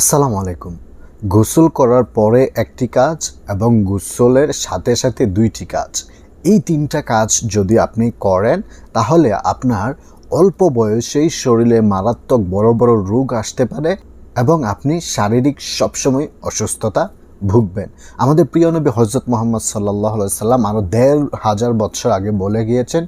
আসসালামু আলাইকুম। গোসল করার পরে একটি কাজ এবং গোসলের সাথে সাথে দুইটি কাজ। এই তিনটা কাজ যদি আপনি করেন, তাহলে আপনার অল্প বয়সেই শরীরে মারাত্মক বড় বড় রোগ আসতে পারে এবং আপনি শারীরিক সবসময় অসুস্থতা ভুগবেন। আমাদের প্রিয় নবী হজরত মোহাম্মদ সাল্লাহ সাল্লাম আরও দেড় হাজার বছর আগে বলে গিয়েছেন,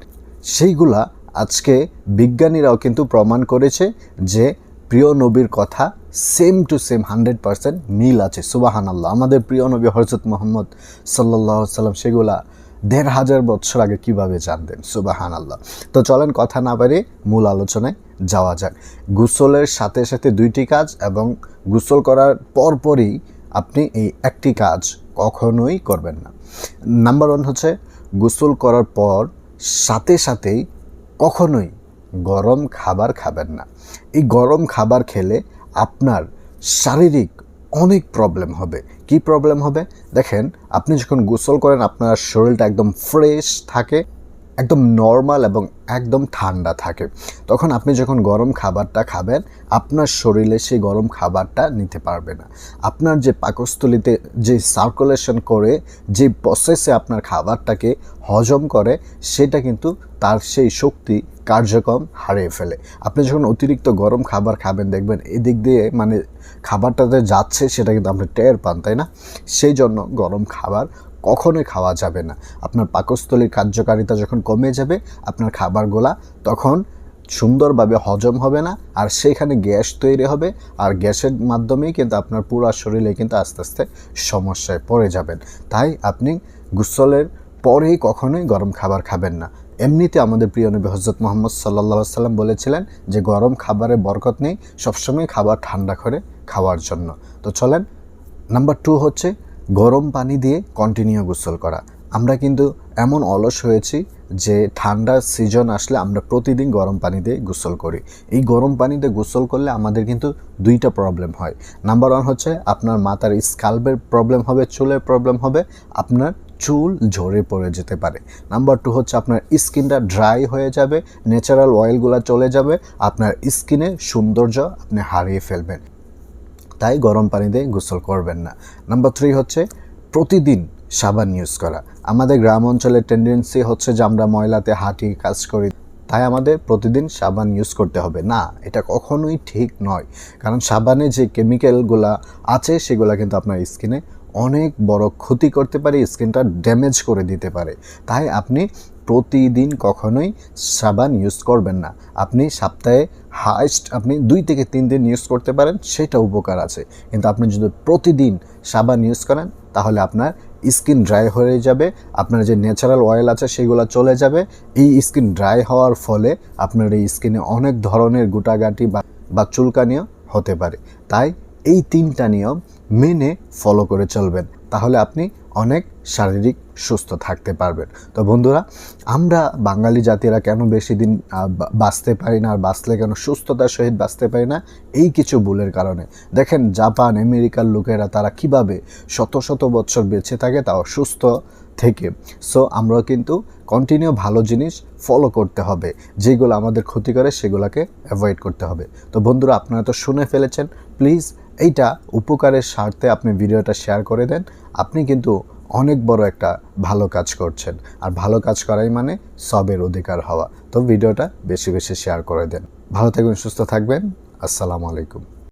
সেইগুলা আজকে বিজ্ঞানীরাও কিন্তু প্রমাণ করেছে যে প্রিয় নবীর কথা same to same hundred percent মিল আছে সুবাহান আল্লাহ আমাদের প্রিয় নবী হজরত মোহাম্মদ সাল্লাহ সাল্লাম সেগুলা দেড় হাজার বছর আগে কীভাবে জানতেন সুবাহান আল্লাহ তো চলেন কথা না বাড়িয়ে মূল আলোচনায় যাওয়া যাক। গুসলের সাথে সাথে দুইটি কাজ এবং গুসল করার পরপরই আপনি এই একটি কাজ কখনোই করবেন না। নাম্বার ওয়ান হচ্ছে গোসল করার পর সাথে সাথেই কখনোই গরম খাবার খাবেন না। এই গরম খাবার খেলে আপনার শারীরিক অনেক প্রবলেম হবে। কি প্রবলেম হবে? দেখেন, আপনি যখন গোসল করেন, আপনার শরীরটা একদম ফ্রেশ থাকে। একদম নর্মাল এবং একদম ঠান্ডা থাকে। তখন আপনি যখন গরম খাবারটা খাবেন, আপনার শরীরে সেই গরম খাবারটা নিতে পারবে না। আপনার যে পাকস্থলিতে যে সার্কুলেশন করে, যে প্রসেসে আপনার খাবারটাকে হজম করে, সেটা কিন্তু তার সেই শক্তি কার্যক্রম হারিয়ে ফেলে। আপনি যখন অতিরিক্ত গরম খাবার খাবেন, দেখবেন এদিক দিয়ে মানে খাবারটাতে যাচ্ছে, সেটা কিন্তু আপনি টের পান, তাই না? সেই জন্য গরম খাবার কখনোই খাওয়া যাবে না। আপনার পাকস্থলীর কার্যকারিতা যখন কমে যাবে, আপনার খাবারগুলা তখন সুন্দরভাবে হজম হবে না, আর সেইখানে গ্যাস তৈরি হবে, আর গ্যাসের মাধ্যমেই কিন্তু আপনার পুরো শরীরে কিন্তু আস্তে আস্তে সমস্যায় পড়ে যাবেন। তাই আপনি গোসলের পরেই কখনোই গরম খাবার খাবেন না। এমনিতে আমাদের প্রিয় নবী হজরত মোহাম্মদ সাল্লা সাল্লাম বলেছিলেন যে, গরম খাবারে বরকত নেই, সবসময় খাবার ঠান্ডা করে খাওয়ার জন্য। তো চলেন, নাম্বার টু হচ্ছে গরম পানি দিয়ে কন্টিনিউ গোসল করা। আমরা কিন্তু এমন অলস হয়েছি যে ঠান্ডার সিজন আসলে আমরা প্রতিদিন গরম পানি দিয়ে গোসল করি। এই গরম পানিতে গোসল করলে আমাদের কিন্তু দুইটা প্রবলেম হয়। নাম্বার ওয়ান হচ্ছে আপনার মাথার স্কাল্পের প্রবলেম হবে, চুলের প্রবলেম হবে, আপনার চুল ঝরে পড়ে যেতে পারে। নাম্বার টু হচ্ছে আপনার স্কিনটা ড্রাই হয়ে যাবে ন্যাচারাল অয়েলগুলো চলে যাবে, আপনার স্কিনের সৌন্দর্য আপনি হারিয়ে ফেলবেন। তাই গরম পানি দিয়ে গোসল করবেন না। নাম্বার থ্রি হচ্ছে প্রতিদিন সাবান ইউজ করা। আমাদের গ্রাম অঞ্চলের টেন্ডেন্সি হচ্ছে যে আমরা ময়লাতে হাঁটি কাজ করি, তাই আমাদের প্রতিদিন সাবান ইউজ করতে হবে। না, এটা কখনোই ঠিক নয়। কারণ সাবানে যে কেমিক্যালগুলো আছে, সেগুলো কিন্তু আপনার স্কিনে অনেক বড় ক্ষতি করতে পারে, স্কিনটা ড্যামেজ করে দিতে পারে। তাই আপনি প্রতিদিন কখনোই সাবান ইউজ করবেন না। আপনি সপ্তাহে হাইস্ট আপনি দুই থেকে তিন দিন ইউজ করতে পারেন, সেটা উপকার আছে। কিন্তু আপনি যদি প্রতিদিন সাবান ইউজ করেন, তাহলে আপনার স্কিন ড্রাই হয়ে যাবে, আপনার যে ন্যাচারাল অয়েল আছে সেগুলো চলে যাবে। এই স্কিন ড্রাই হওয়ার ফলে আপনার এই স্কিনে অনেক ধরনের গুটাগাটি বা চুলকানিও হতে পারে। তাই এই তিনটা নিয়ম মেনে ফলো করে চলবেন। তাহলে আপনি অনেক শারীরিক সুস্থ থাকতে পারবেন। তো বন্ধুরা, আমরা বাঙালি জাতিরা কেন বেশি দিন বাঁচতে পারি না, আর বাঁচলে কেন সুস্থতার সহিত বাঁচতে পারি না? এই কিছু ভুলের কারণে। দেখেন, জাপান, আমেরিকার লোকেরা তারা কীভাবে শত শত বছর বেঁচে থাকে তাও সুস্থ থেকে। সো আমরা কিন্তু কন্টিনিউ ভালো জিনিস ফলো করতে হবে। যেগুলো আমাদের ক্ষতি করে সেগুলোকে অ্যাভয়েড করতে হবে। তো বন্ধুরা, আপনারা তো শুনে ফেলেছেন প্লিজ এইটা উপকারের স্বার্থে আপনি ভিডিওটা শেয়ার করে দেন। আপনি কিন্তু অনেক বড় একটা ভালো কাজ করছেন। আর ভালো কাজ করাই মানে সবের অধিকার হওয়া। তো ভিডিওটা বেশি বেশি শেয়ার করে দেন। ভালো থাকবেন, সুস্থ থাকবেন। আসসালামু আলাইকুম।